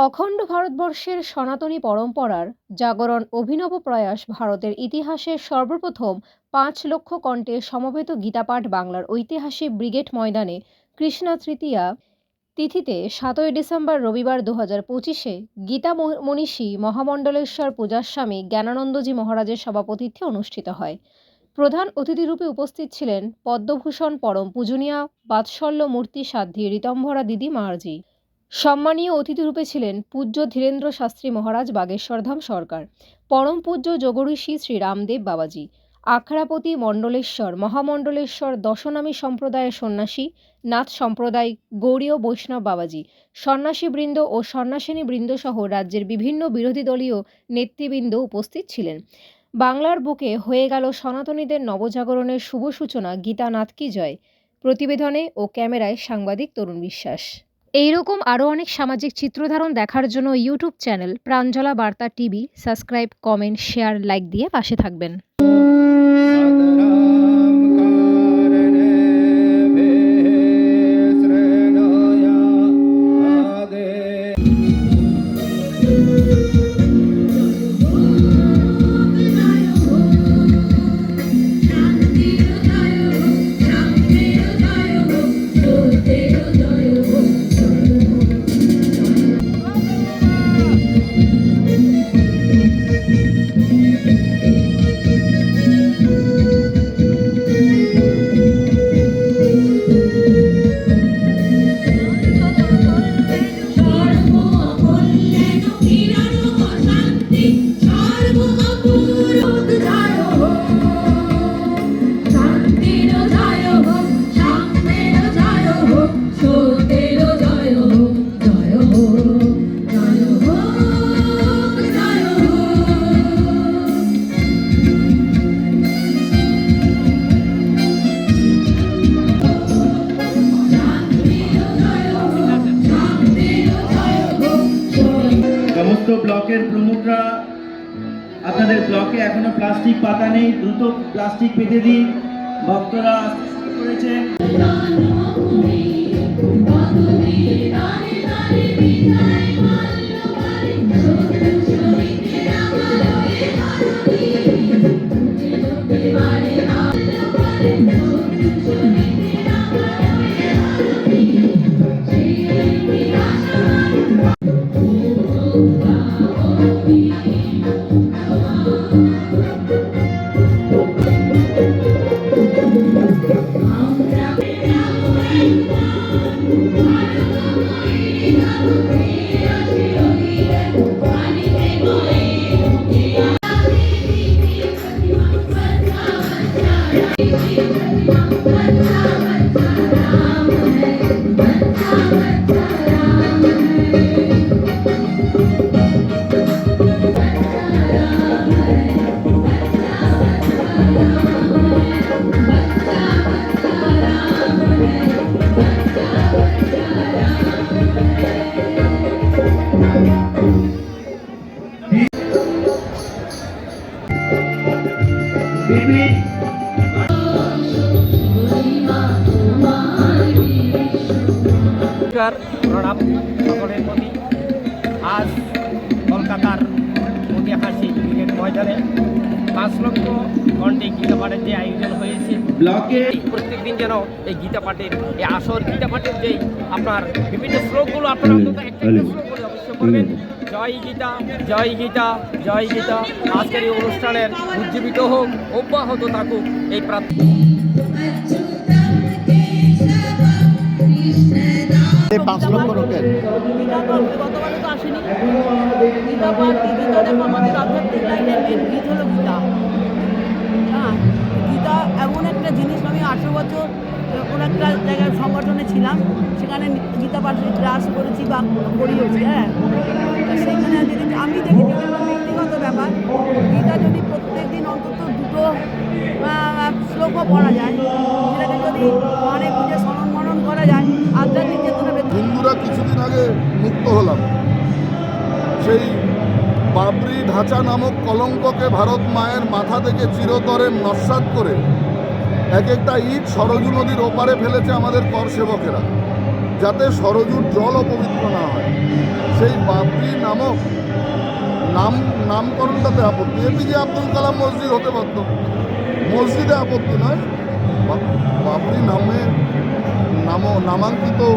অখণ্ড ভারতবর্ষের সনাতনী পরম্পরার জাগরণ অভিনব প্রয়াস ভারতের ইতিহাসের সর্বপ্রথম পাঁচ লক্ষ কণ্ঠে সমবেত গীতাপাঠ বাংলার ঐতিহাসিক ব্রিগেড ময়দানে কৃষ্ণা তৃতীয়া তিথিতে সাতই ডিসেম্বর রবিবার দু হাজার পঁচিশে গীতা মনীষী মহামণ্ডলেশ্বর পূজাস্বামী জ্ঞানানন্দজি মহারাজের সভাপতিত্বে অনুষ্ঠিত হয়। প্রধান অতিথিরূপে উপস্থিত ছিলেন পদ্মভূষণ পরম পূজনীয়া বাৎসল্য মূর্তি সাধ্বী রীতম্ভরা দিদি মার্জি সম্মানীয় অতিথিরূপে ছিলেন পূজ্য ধীরেন্দ্র শাস্ত্রী মহারাজ বাগেশ্বরধাম সরকার, পরম পূজ্য যোগঋষি শ্রী রামদেব বাবাজি, আখড়াপতি মণ্ডলেশ্বর, মহামণ্ডলেশ্বর দশনামী সম্প্রদায়ের সন্ন্যাসী, নাথ সম্প্রদায় গৌরীয় বৈষ্ণব বাবাজি, সন্ন্যাসীবৃন্দ ও সন্ন্যাসিনী বৃন্দ সহ রাজ্যের বিভিন্ন বিরোধী দলীয় নেতৃবৃন্দ উপস্থিত ছিলেন। বাংলার বুকে হয়ে গেল সনাতনীদের নবজাগরণের শুভ সূচনা গীতানাথ কি জয়? প্রতিবেদনে ও ক্যামেরায় সাংবাদিক তরুণ বিশ্বাস। এইরকম আরও অনেক সামাজিক চিত্রধারণ দেখার জন্য YouTube channel Pranjala Barta TV subscribe, comment, share, like দিয়ে পাশে থাকবেন। আপনাদের ব্লকে এখনও প্লাস্টিক পাতা নেই দ্রুত প্লাস্টিক পেতে দিন। ভক্তরা করেছে। নমস্কার প্রণাম সকলের প্রতি। আজ কলকাতার ঐতিহাসিক ক্রিকেট ময়দানে পাঁচ লক্ষ ঘন্টে গীতা পাঠের যে আয়োজন হয়েছে ব্লকে প্রত্যেক দিন যেন এই গীতা পাঠের এই আসর গীতা পাঠের যেই আপনার বিভিন্ন শ্লোকগুলো আপনারা অন্তত একটা শ্লোক বলে অবশ্যই করবেন জয় গীতা জয় গীতা জয় গীতা। আজকের এই অনুষ্ঠানের উজ্জীবিত হোক অব্যাহত থাকুক এই প্রার্থনা এই পাঁচ লক্ষ লোকের হ্যাঁ গীতা এমন একটা জিনিস আমি আঠেরো বছর কোনো একটা জায়গায় সংগঠনে ছিলাম, সেখানে গীতা পাঠের ক্লাস করেছি বা করিয়েছি হ্যাঁ। সেখানে দেখেছি আমি দেখেছি যে ব্যক্তিগত ব্যাপার, গীতা যদি প্রত্যেক দিন অন্তত দুটো শ্লোকও পড়া যায়, সেটাকে যদি মানে বুঝে স্মরণ মনন করা যায়, আধ্যাত্মিক চেতনা হিন্দুরা কিছুদিন আগে মুক্ত হলাম। সেই বাবরি ঢাঁচা নামক কলঙ্ককে ভারত মায়ের মাথা থেকে চিরতরে নস্বাত করে এক একটা ইট সরজু নদীর ওপারে ফেলেছে আমাদের কর সেবকেরা, যাতে সরজুর জল অপবিত্র না হয়। সেই বাবরি নামক নাম, নামকরণটাতে আপত্তি। এপিজে আব্দুল কালাম মসজিদ হতে পারত। মসজিদে আপত্তি নয়। বা- বাবরি নামে নাম, নামাঙ্কিত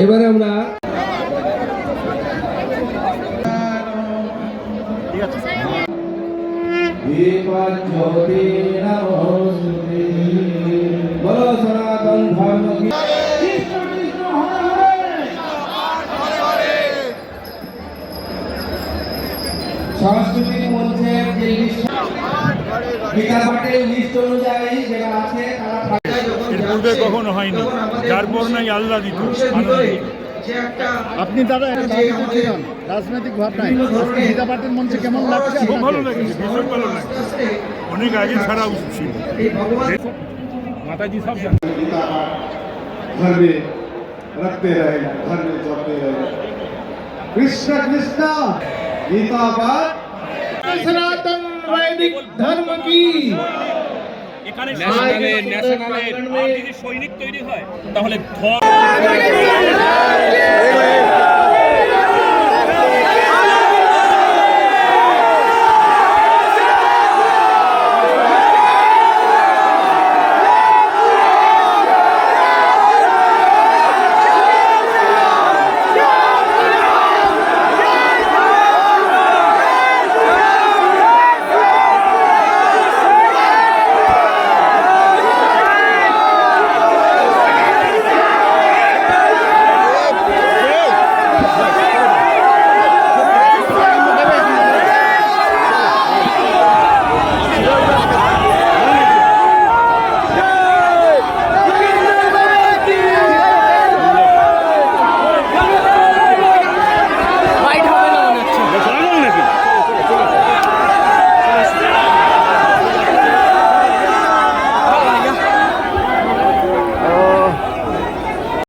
এবারে আমরা বলো সনাতন ধর্ম যে লিস্ট লিস্ট অনুযায়ী পূর্বে যাচ্ছে, কখনো হয়নি তখন আমাদের যার পর নাই আল্লাহ দিত মানুষের আনন্দ ভিতরে দিত। যে একটা আপনি দাদা যে আমাদের রাজনৈতিক ভাবনায় বিভিন্ন ধরনের গীতা পাঠের মঞ্চে কেমন লাগছে খুব ভালো লাগছে ভীষণ ভালো লাগছে আস্তে আস্তে অনেক আগে ছাড়া উচিত ছিল এই ভগবান মাতাজি সব জানে घर में रखते रहे घर में जपते रहे कृष्ण कृष्ण गीता पाठ सनातन वैदिक धर्म की এখানে সৈনিক তৈরি হয় তাহলে